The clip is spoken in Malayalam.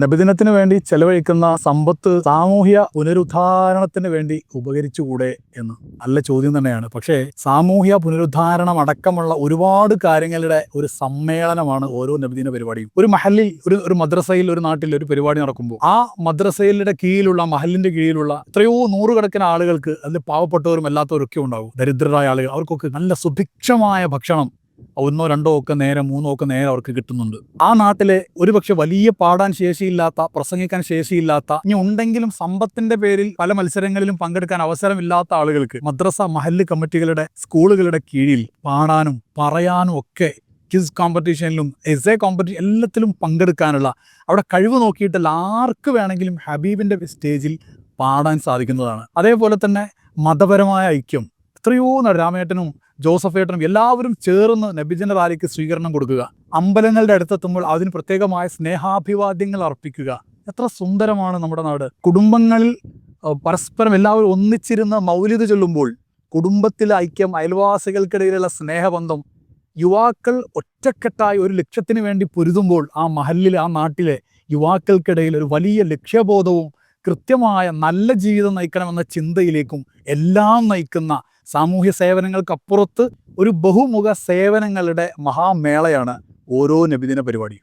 നബിദിനത്തിന് വേണ്ടി ചെലവഴിക്കുന്ന സമ്പത്ത് സാമൂഹ്യ പുനരുദ്ധാരണത്തിന് വേണ്ടി ഉപകരിച്ചുകൂടെ എന്ന് നല്ല ചോദ്യം തന്നെയാണ്. പക്ഷേ സാമൂഹ്യ പുനരുദ്ധാരണം അടക്കമുള്ള ഒരുപാട് കാര്യങ്ങളുടെ ഒരു സമ്മേളനമാണ് ഓരോ നബിദിന പരിപാടിയും. ഒരു മഹലിൽ ഒരു ഒരു മദ്രസയിൽ ഒരു നാട്ടിൽ ഒരു പരിപാടി നടക്കുമ്പോൾ ആ മദ്രസയിലെ കീഴിലുള്ള മഹലിന്റെ കീഴിലുള്ള എത്രയോ നൂറുകണക്കിന് ആളുകൾക്ക് അതിൽ പാവപ്പെട്ടവരും അല്ലാത്തവരൊക്കെ ഉണ്ടാവും. ദരിദ്രരായ ആളുകൾ അവർക്കൊക്കെ നല്ല സുഭിക്ഷമായ ഭക്ഷണം ഒന്നോ രണ്ടോ ഒക്കെ നേരം മൂന്നോ ഒക്കെ നേരം അവർക്ക് കിട്ടുന്നുണ്ട്. ആ നാട്ടിലെ ഒരുപക്ഷെ വലിയ പാടാൻ ശേഷിയില്ലാത്ത പ്രസംഗിക്കാൻ ശേഷിയില്ലാത്ത ഇനി ഉണ്ടെങ്കിലും സമ്പത്തിന്റെ പേരിൽ പല മത്സരങ്ങളിലും പങ്കെടുക്കാൻ അവസരമില്ലാത്ത ആളുകൾക്ക് മദ്രസ മഹല്ല് കമ്മിറ്റികളുടെ സ്കൂളുകളുടെ കീഴിൽ പാടാനും പറയാനും ഒക്കെ ക്വിസ് കോമ്പറ്റീഷനിലും എസ് എ കോമ്പറ്റീഷൻ എല്ലാത്തിലും പങ്കെടുക്കാനുള്ള അവിടെ കഴിവ് നോക്കിയിട്ടല്ല ആർക്ക് വേണമെങ്കിലും ഹബീബിന്റെ സ്റ്റേജിൽ പാടാൻ സാധിക്കുന്നതാണ്. അതേപോലെ തന്നെ മതപരമായ ഐക്യം. എത്രയോ രാമേട്ടനും ജോസഫേട്ടനും എല്ലാവരും ചേർന്ന് നബിജന റാലിക്ക് സ്വീകരണം കൊടുക്കുക. അമ്പലങ്ങളുടെ അടുത്തെത്തുമ്പോൾ അതിന് പ്രത്യേകമായ സ്നേഹാഭിവാദ്യങ്ങൾ അർപ്പിക്കുക. എത്ര സുന്ദരമാണ് നമ്മുടെ നാട്. കുടുംബങ്ങളിൽ പരസ്പരം എല്ലാവരും ഒന്നിച്ചിരുന്ന് മൗലിത് ചൊല്ലുമ്പോൾ കുടുംബത്തിലെ ഐക്യം അയൽവാസികൾക്കിടയിലുള്ള സ്നേഹബന്ധം യുവാക്കൾ ഒറ്റക്കെട്ടായി ഒരു ലക്ഷ്യത്തിന് വേണ്ടി പൊരുതുമ്പോൾ ആ മഹല്ലിൽ ആ നാട്ടിലെ യുവാക്കൾക്കിടയിൽ ഒരു വലിയ ലക്ഷ്യബോധവും കൃത്യമായ നല്ല ജീവിതം നയിക്കണമെന്ന ചിന്തയിലേക്കും എല്ലാം നയിക്കുന്ന സാമൂഹ്യ സേവനങ്ങൾക്കപ്പുറത്ത് ഒരു ബഹുമുഖ സേവനങ്ങളുടെ മഹാമേളയാണ് ഓരോ നബിദിന പരിപാടിയും.